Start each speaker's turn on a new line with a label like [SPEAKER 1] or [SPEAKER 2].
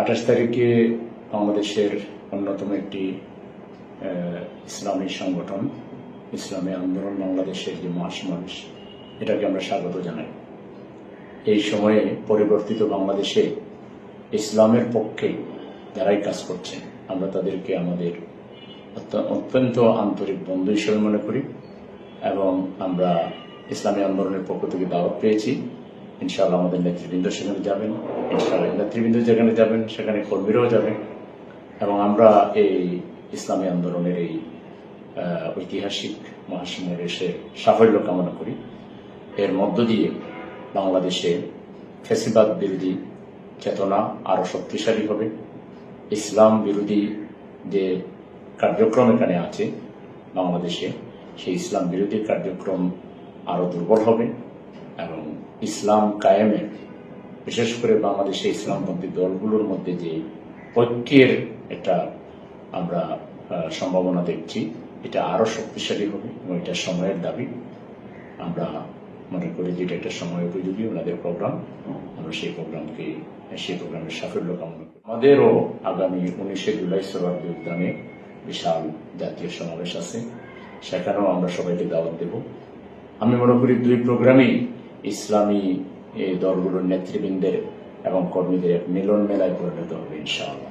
[SPEAKER 1] আঠাশ তারিখে বাংলাদেশের অন্যতম একটি ইসলামী সংগঠন, ইসলামী আন্দোলন বাংলাদেশের যে মহাসমাবেশ, এটাকে আমরা স্বাগত জানাই। এই সময়ে পরিবর্তিত বাংলাদেশে ইসলামের পক্ষে যারাই কাজ করছেন আমরা তাদেরকে আমাদের অত্য- অত্যন্ত আন্তরিক বন্ধু হিসেবে মনে করি এবং আমরা ইসলামী আন্দোলনের পক্ষ থেকে দাওয়াত পেয়েছি। ইনশাআল্লাহ আমাদের নেতৃবৃন্দ সেখানে যাবেন। ইনশাআল্লাহ নেতৃবৃন্দ যেখানে যাবেন, সেখানে কর্মীরাও যাবেন। এবং আমরা এই ইসলামী আন্দোলনের এই ঐতিহাসিক ঐতিহাসিক এসে সাফল্য কামনা করি। এর মধ্য দিয়ে বাংলাদেশে ফেসিবাদ বিরোধী চেতনা আরও শক্তিশালী হবে। ইসলাম বিরোধী যে কার্যক্রম এখানে আছে বাংলাদেশে, সেই ইসলাম বিরোধী কার্যক্রম আরও দুর্বল হবে। এবং ইসলাম কায়েমের বিশেষ করে বাংলাদেশে ইসলামপন্থী দলগুলোর মধ্যে যে ঐক্যের একটা আমরা সম্ভাবনা দেখছি, এটা আরও শক্তিশালী হবে এবং এটা সময়ের দাবি। আমরা মনে করি যে এটা একটা সময় উপযোগী ওনাদের প্রোগ্রাম। আমরা সেই প্রোগ্রামকে, সেই প্রোগ্রামের সাফল্য কামনা করি। আমাদেরও আগামী উনিশে জুলাই সোহরাবি উদ্যানে বিশাল জাতীয় সমাবেশ আছে। সেখানেও আমরা সবাইকে দাওয়াত দেব। আমি মনে করি দুই প্রোগ্রামই ইসলামী দলগুলোর নেতৃবৃন্দের এবং কর্মীদের এক মিলন মেলায় পরিণত হবে ইনশাআল্লাহ।